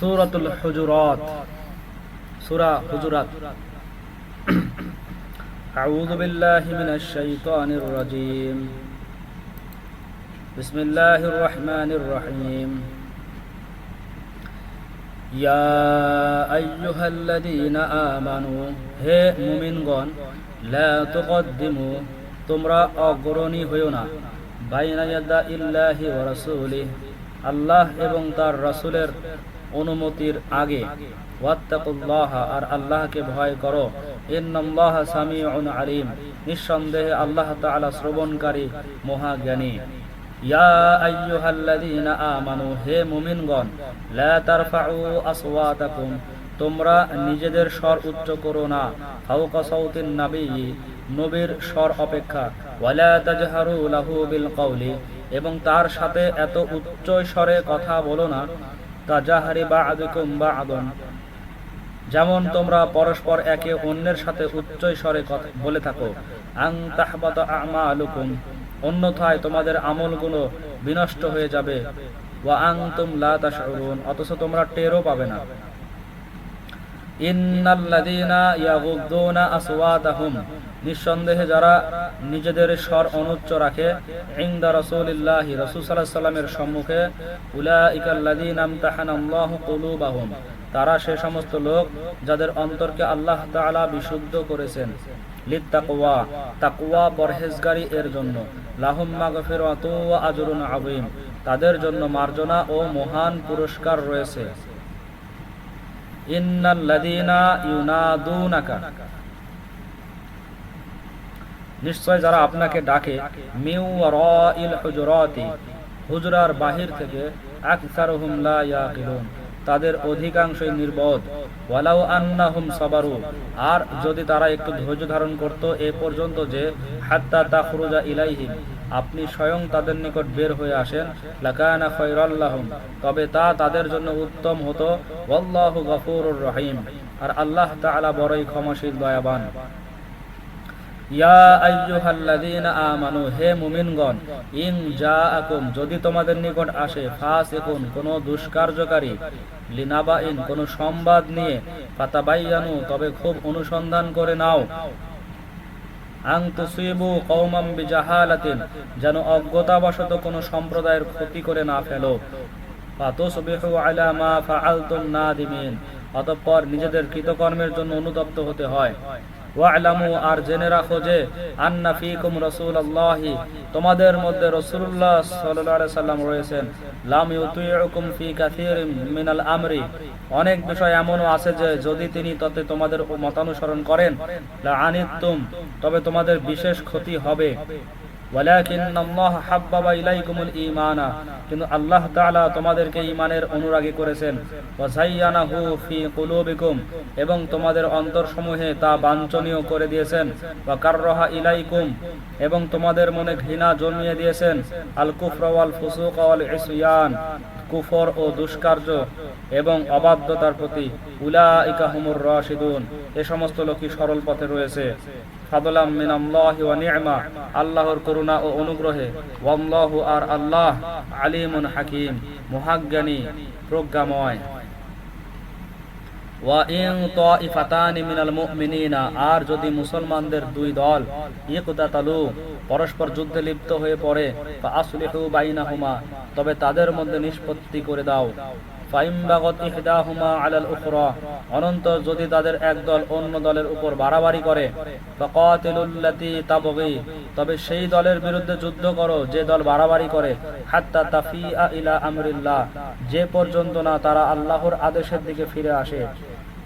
সুরাতুল হুজুরাত। সূরা হুজুরাত। আউযু বিল্লাহি মিনাশ শাইতানির রাজীম। বিসমিল্লাহির রহমানির রহিম। ইয়া আইয়ুহাল্লাযীনা আমানু, হে মুমিনগণ, লা তুকদ্দিমু, তোমরা অগ্রণী হইও না। বাইনা ইয়াদা ইল্লাহি ওয়া রাসূলিহি, আল্লাহ এবং তার রাসূলের অনুমতির আগে আর আল্লাহকে ভয় করো। আলিম। নিঃসন্দেহে আল্লাহ তাআলা শ্রবণকারী, মহাজ্ঞানী। আইয়ুহাল্লাযীনা আমানু, হে মুমিনগণ, লা তারফাউ আসওয়াতাকুম। তোমরা নিজেদের স্বর উচ্চ করো না। নবীর স্বর অপেক্ষা। ওয়ালা কওলি। এবং তার সাথে এত উচ্চ স্বরে কথা বলো না। যেমন তোমরা পরস্পর একে অন্যের সাথে উচ্চ স্বরে কথা বলে থাকো, আং আমালুকুম। অন্যথায় তোমাদের আমলগুলো বিনষ্ট হয়ে যাবে। আং তুম লা অথচ তোমরা টেরও পাবে না। নিঃসন্দেহে যারা নিজেদের স্বর অনুচ্চ রাখে সাল্লামের সম্মুখে তারা সে সমস্ত লোক যাদের অন্তরকে আল্লাহ বিশুদ্ধ করেছেন। এর জন্য। আজরুন আযীম। তাদের জন্য মার্জনা ও মহান পুরস্কার রয়েছে। নিশ্চয় যারা আপনাকে ডাকে, মিউ হুজরার বাহির থেকে তাদের অধিকাংশই নির্বোধ। আন্নাহুম আর যদি তারা একটু ধৈর্য ধারণ করত, এ পর্যন্ত যে হাত্তা ইলাইহিম আপনি স্বয়ং তাদের নিকট বের হয়ে আসেন। লাকানা খায়রাল্লাহুম। তবে তা তাদের জন্য উত্তম হতো। ওয়াল্লাহু গফুরুর রহিম। আর আল্লাহ তাআলা বড়ই ক্ষমাশীল, দয়াবান। আমানু, হে মুমিনগণ, ইন জাআকুম, যদি তোমাদের নিকট আসে, ফাসিকুন, কোন দুষ্কার্যকারী লিনাবাইন কোন সংবাদ নিয়ে ফাতাবায়ানু তবে খুব অনুসন্ধান করে নাও। আং তুসিবু যেন অজ্ঞতাবশত কোন সম্প্রদায়ের ক্ষতি করে না ফেলো। আলা অতঃপর নিজেদের কৃতকর্মের জন্য অনুতপ্ত হতে হয়। আর আন্না ফিকুম রাসূলুল্লাহি, তোমাদের মধ্যে রসুল্লাহ রয়েছেন। মিনাল আমরি, অনেক বিষয় এমনও আছে যে, যদি তিনি তাতে তোমাদের মতানুসরণ করেন তবে তোমাদের বিশেষ ক্ষতি হবে। কিন্তু আল্লাহ তাআলা তোমাদেরকে ঈমানের অনুরাগী করেছেন। এবং তোমাদের অন্তরসমূহে তা বাঞ্ছনীয় করে দিয়েছেন। ওয়া কাররাহা ইলাইকুম। এবং তোমাদের মনে ঘৃণা জন্মিয়ে দিয়েছেন। আল কুফর ওয়াল ফুসুক ওয়াল কুফর ও দুষ্কার্য এবং অবাধ্যতার প্রতি উলাইকা হুমুর রাশিদুন। এ সমস্ত লোকই সরল পথে রয়েছে। ফাদলাম মিনাল্লাহি ওয়া নি'মা, আল্লাহর করুণা ও অনুগ্রহে। ওয়াল্লাহু আর আল্লাহ আলিমুন হাকিম, মহাজ্ঞানী, প্রজ্ঞাময়। আর যদি মুসলমানদের দুই দল, ইকতাতালু, পরস্পর যুদ্ধে লিপ্ত হয়ে পড়ে তবে তাদের মধ্যে নিষ্পত্তি করে দাও। অনন্তর যদি তাদের একদল অন্য দলের উপর বাড়াবাড়ি করে তবে সেই দলের বিরুদ্ধে যুদ্ধ করো, যে দল বাড়াবাড়ি করে, হাত্তা তাফিয়া ইলা আমরিল্লাহ, যে পর্যন্ত না তারা আল্লাহর আদেশের দিকে ফিরে আসে।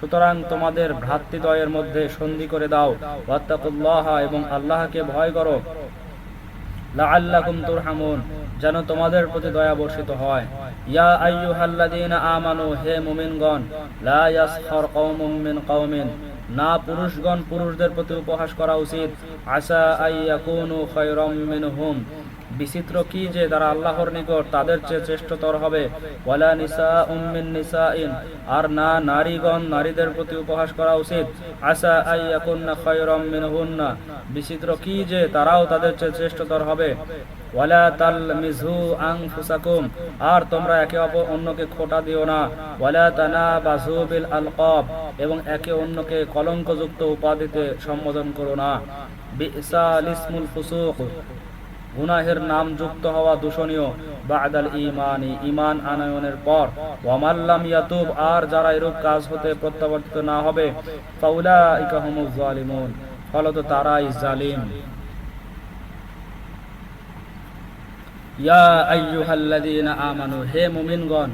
সুতরাং তোমাদের ভ্রাতৃদ্বয়ের মধ্যে সন্ধি করে দাও এবং আল্লাহকে ভয় করো। যেন তোমাদের প্রতি দয়া বর্ষিত হয়। না পুরুষগণ পুরুষদের প্রতি উপহাস করা উচিত। আশা বিচিত্র কি যে তারা আল্লাহর নিকট তাদের চেয়ে শ্রেষ্ঠতর হবে? নিসা উম্মিন নিসাইন। আর না, নারীগণ নারীদের প্রতি উপহাস করা উচিত। আশা আইয়াকুন্না বিচিত্র কি যে তারাও তাদের চেয়ে শ্রেষ্ঠতর হবে? ওয়ালা তালমিজু আনফুসাকুম। আর তোমরা একে অপর অন্যকে খোটা দিও না। এবং একে অন্যকে কলঙ্কযুক্ত উপাধিতে সম্বোধন করো না। গুনাহের নাম যুক্ত হওয়া দূষণীয়। বাদাল ইমানি ইমান আনয়নের পর ওয়ামাল্লাম ইয়াতুব, আর যারা এরূপ কাজ হতে প্রত্যাবর্তিত না হবে জালিমুন, ফলত তারাই জালিম। ইয়া আইয়ুহাল্লাযীনা আমানু, হে মুমিনগণ,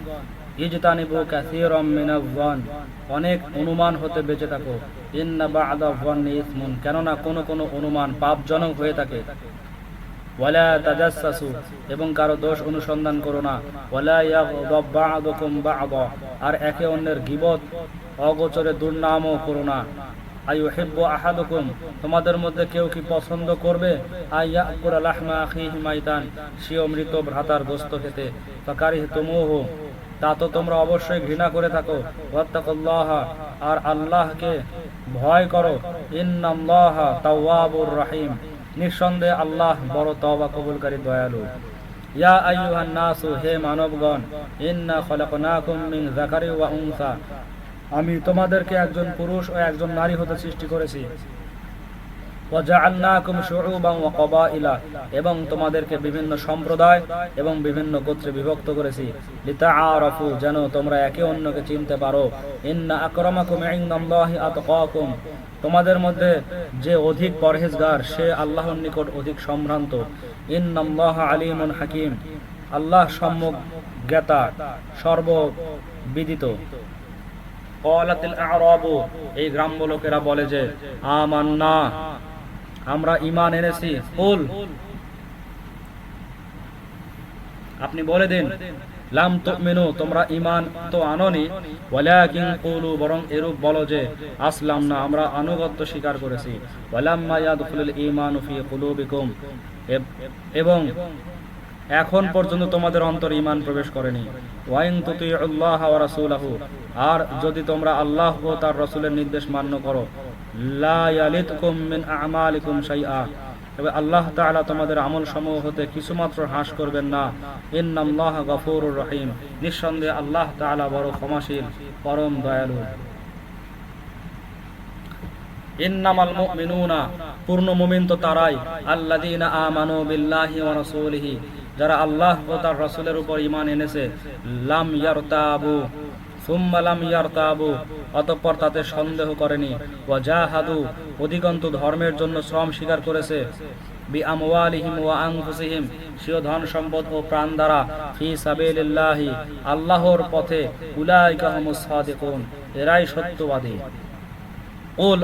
ইজতানিবু কাসীরাম মিনাজ-যন অনেক অনুমান হতে বেঁচে থাকো। ইন্না বা'দা ইসমুন, কেননা কোন কোন অনুমান পাপজনক হয়ে থাকে। এবং কারও দোষ অনুসন্ধান করো না। আর একে অন্যের গিবত, অগোচরে দুর্নামও করো না। আহাদুকুম, তোমাদের মধ্যে কেউ কি পছন্দ করবে? মৃত ভ্রাতার গোস্ত খেতে। ফাকারিহতুমুহু, তা তো তোমরা অবশ্যই ঘৃণা করে থাকো। আর আল্লাহকে ভয় করো। ইন্নাল্লাহ তাওয়াবুর রহিম। নিঃসন্দেহে আল্লাহ বড় তবা কবুলকারী দয়ালু। ইয়া হে মানবগণ মিন আমি তোমাদেরকে একজন পুরুষ ও একজন নারী হতে সৃষ্টি করেছি। এবং তোমাদেরকে বিভিন্ন সম্প্রদায় এবং বিভিন্ন গোত্রে বিভক্ত করেছি। লিতাআরাফু, যেন তোমরা একে অন্যকে চিনতে পারো। ইন্না তোমাদের মধ্যে যে অধিক পরহেজগার, সে আল্লাহর নিকট অধিক সম্ভ্রান্ত। ইন্নাল্লাহ আলিমুন হাকিম। আল্লাহ সম্যক জ্ঞাতা, সর্ববিদিত। এই গ্রাম্য লোকেরা বলে যে, আমান্না আমরা ইমান এনেছি। কুল। আপনি বলে দিন, লাম তোমরা ইমান তো আননি, ওয়ালাকিন কুলু, বরং এরূপ বলো যে, আসলাম না, আমরা আনুগত্য স্বীকার করেছি। ওয়ালাম্মা ইয়াদখুলুল ঈমানু ফি কুলুবিকুম। এবং এখন পর্যন্ত তোমাদের অন্তর ইমান প্রবেশ করেনি। ওয়াইন তুতিউল্লাহ ওয়া রাসূলাহু। আর যদি তোমরা আল্লাহ ও তার রাসূলের নির্দেশ মান্য করো আল্লাহ তোমাদের আমল সমূহ হতে কিছুমাত্র হ্রাস করবেন না। ইন্নাল্লাহ রহিম। নিঃসন্দেহে আল্লাহ বড় ক্ষমাশীল, পরম দয়ালু। যারা আল্লাহ ও তার রাসূলের উপর ঈমান এনেছে, লাম সুম্মা লাম ইয়ারতাবু, অতঃপর তাতে সন্দেহ করেনি। ওয়া ধর্মের জন্য শ্রম স্বীকার করেছে। বি ও প্রাণ দ্বারা আল্লাহর পথে এরাই সত্যবাদী।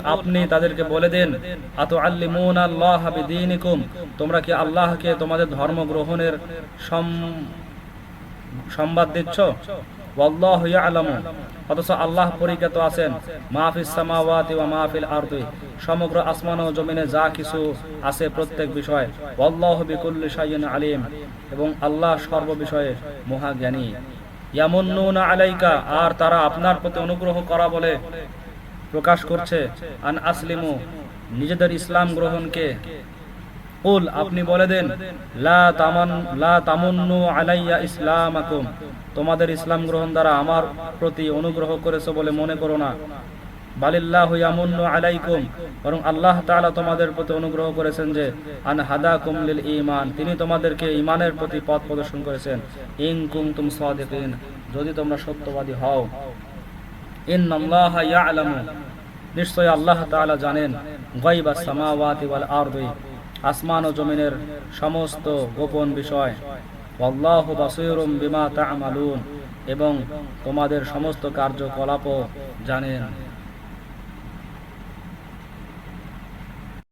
আপনি তাদেরকে বলে দেন আল্লাহ তোমরা কি আল্লাহকে তোমাদের ধর্ম গ্রহণের সম- সংবাদ দিচ্ছ? অথচ আল্লাহ পরিজ্ঞাত আছেন মাহফিস সামাওয়াতি ওয়া মাহফিল আরদি। সমগ্র আসমান ও জমিনে যা কিছু আছে প্রত্যেক বিষয়, ওয়াল্লাহু বিকুল্লি শাইইন আলিম। এবং আল্লাহ সর্ব বিষয়ে মহাজ্ঞানী। ইয়ামুন্নুনা আলাইকা, আর তারা আপনার প্রতি অনুগ্রহ করা বলে প্রকাশ করছে, আন আসলিমু, নিজেদের ইসলাম গ্রহণকে কুল, আপনি বলে দেন, লা তামান, লা তামুন্নু আলাইয়া ইসলামাকুম। তোমাদের ইসলাম গ্রহণ দ্বারা আমার প্রতি অনুগ্রহ করেছে বলে মনে করো না। বালিল্লাহু ইয়ামুন্নু আলাইকুম। বরং আল্লাহ তাআলা তোমাদের প্রতি অনুগ্রহ করেছেন যে, আন হাদাকুম লিল ঈমান, তিনি তোমাদেরকে ঈমানের প্রতি পথ প্রদর্শন করেছেন। ইন কুনতুম সাদিকিন, যদি তোমরা সত্যবাদী হও। ইন্নাল্লাহা ইয়ালামু। নিশ্চয় আল্লাহ তাআলা জানেন, গায়বাস সামাওয়াতি ওয়াল আরদি। আসমান ও জমিনের সমস্ত গোপন বিষয়। এবং তোমাদের সমস্ত কার্যকলাপ জানেন।